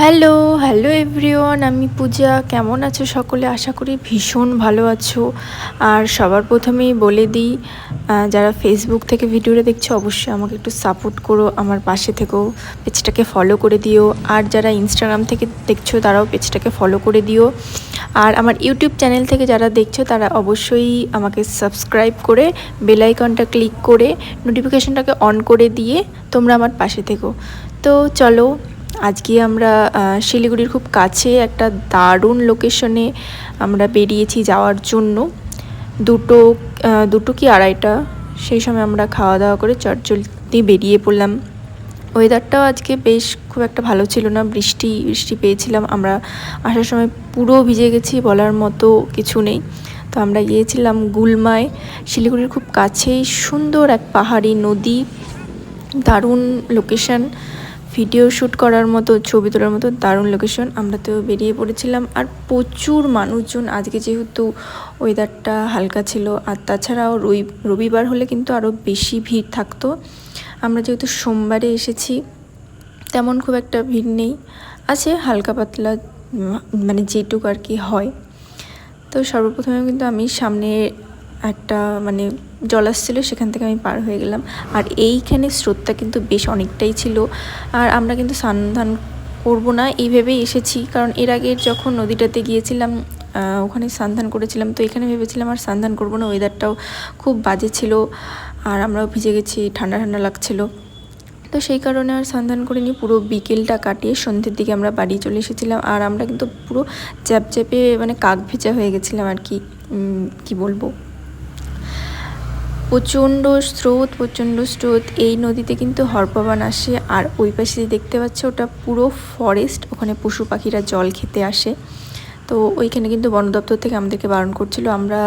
Hello hello everyone, আমি পূজা। কেমন আছো সকলে? আশা করি ভীষণ ভালো আছো। আর সবার প্রথমেই বলে দিই যারা ফেসবুক থেকে ভিডিওটা দেখছ, অবশ্যই আমাকে একটু সাপোর্ট করো, আমার পাশে থেকেও পেজটাকে ফলো করে দিও। আর যারা ইনস্টাগ্রাম থেকে দেখছ, তারাও পেজটাকে ফলো করে দিও। আর আমার ইউটিউব চ্যানেল থেকে যারা দেখছ, তারা অবশ্যই আমাকে সাবস্ক্রাইব করে বেল আইকনটা ক্লিক করে নোটিফিকেশনটাকে অন করে দিয়ে তোমরা আমার পাশে থেকো। তো চলো আজকে আমরা শিলিগুড়ির খুব কাছে একটা দারুণ লোকেশনে আমরা বেরিয়েছি যাওয়ার জন্য। দুটো দুটো কি আড়াইটা? সেই সময় আমরা খাওয়া দাওয়া করে চটজলদি বেরিয়ে পড়লাম। ওয়েদারটাও আজকে বেশ খুব একটা ভালো ছিল না। বৃষ্টি বৃষ্টি পেয়েছিলাম। আমরা আসার সময় পুরো ভিজে গেছি বলার মতো কিছু নেই। তো আমরা গিয়েছিলাম গুলমায়। শিলিগুড়ির খুব কাছেই সুন্দর এক পাহাড়ি নদী। দারুণ লোকেশন ভিডিও শ্যুট করার মতো, ছবি তোলার মতো দারুণ লোকেশন আমরা তো বেরিয়ে পড়েছিলাম। আর প্রচুর মানুষজন। আজকে যেহেতু ওয়েদারটা হালকা ছিল, আর তাছাড়াও রবি, রবিবার হলে কিন্তু আরও বেশি ভিড় থাকতো। আমরা যেহেতু সোমবারে এসেছি, তেমন খুব একটা ভিড় নেই। আছে হালকা পাতলা মানে যেটুকু আর কি হয়। তো সর্বপ্রথমে কিন্তু আমি সামনে একটা মানে জল আসছিল, সেখান থেকে আমি পার হয়ে গেলাম। আর এইখানে স্রোতটা কিন্তু বেশ অনেকটাই ছিল। আর আমরা কিন্তু স্নান ধান করব না এই ভেবেই এসেছি। কারণ এর আগে যখন নদীটাতে গিয়েছিলাম ওখানে স্নান করেছিলাম, তো এখানে ভেবেছিলাম আর স্নান করব না ওয়েদারটাও খুব বাজে ছিল। আর আমরাও ভিজে গেছি, ঠান্ডা ঠান্ডা লাগছিল। তো সেই কারণে আর সন্ধান করিনি, পুরো বিকেলটা কাটিয়ে সন্ধ্যের দিকে আমরা বাড়ি চলে এসেছিলাম। আর আমরা কিন্তু পুরো চ্যাপচ্যাপে মানে কাক ভেজা হয়ে গেছিলাম আর কি। কি বলব? প্রচণ্ড স্রোত প্রচণ্ড স্রোত। এই নদীতে কিন্তু হরপাবান আসে। আর ওই পাশে দেখতে পাচ্ছ, ওটা পুরো ফরেস্ট ওখানে পশু পাখিরা জল খেতে আসে। তো ওইখানে কিন্তু বন দপ্তর থেকে আমাদেরকে বারণ করছিল। আমরা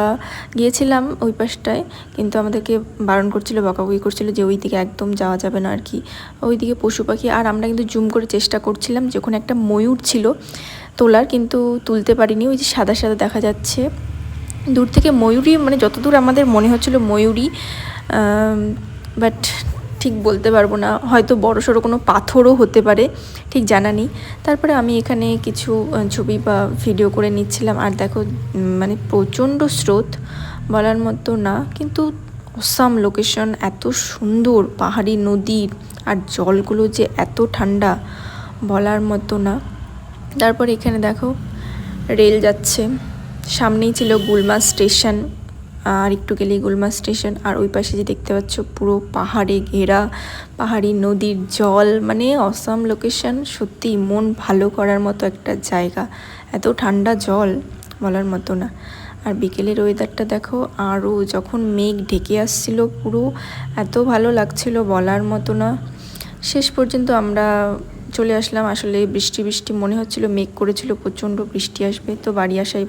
গিয়েছিলাম ওই পাশটায়, কিন্তু আমাদেরকে বারণ করছিল, বকাবকি করছিল যে ওই দিকে একদম যাওয়া যাবে না আর কি। ওই দিকে পশু পাখি, আর আমরা কিন্তু জুম করে চেষ্টা করছিলাম যে ওখানে একটা ময়ূর ছিল তোলার, কিন্তু তুলতে পারিনি। ওই যে সাদা সাদা দেখা যাচ্ছে। দূর থেকে ময়ূরী মানে যতদূর আমাদের মনে হচ্ছিল ময়ূরী বাট ঠিক বলতে পারব না। হয়তো বড় সড়ো কোনো পাথরও হতে পারে, ঠিক জানা নেই। তারপরে আমি এখানে কিছু ছবি বা ভিডিও করে নিচ্ছিলাম। আর দেখো মানে প্রচণ্ড স্রোত বলার মতো না, কিন্তু অসাম লোকেশন এত সুন্দর পাহাড়ি নদীর আর জলগুলো যে এত ঠান্ডা বলার মতো না। তারপর এখানে দেখো, রেল যাচ্ছে। সামনেই ছিল গুলমা স্টেশন, আর একটু গেলেই গুলমা স্টেশন, আর ওই পাশে যে দেখতে পাচ্ছ পুরো পাহাড়ে ঘেরা, পাহাড়ি নদীর জল মানে অসাম লোকেশন সত্যি মন ভালো করার মতো একটা জায়গা। এত ঠান্ডা জল, বলার মতো না। আর বিকেলের ওয়েদারটা দেখো আরও যখন মেঘ ঢেকে আসছিল পুরো, এত ভালো লাগছিল বলার মতো না। শেষ পর্যন্ত আমরা চলে আসলাম, আসলে বৃষ্টি বৃষ্টি মনে হচ্ছিল, মেঘ করেছিল, প্রচণ্ড বৃষ্টি আসবে, তো বাড়ি আসাই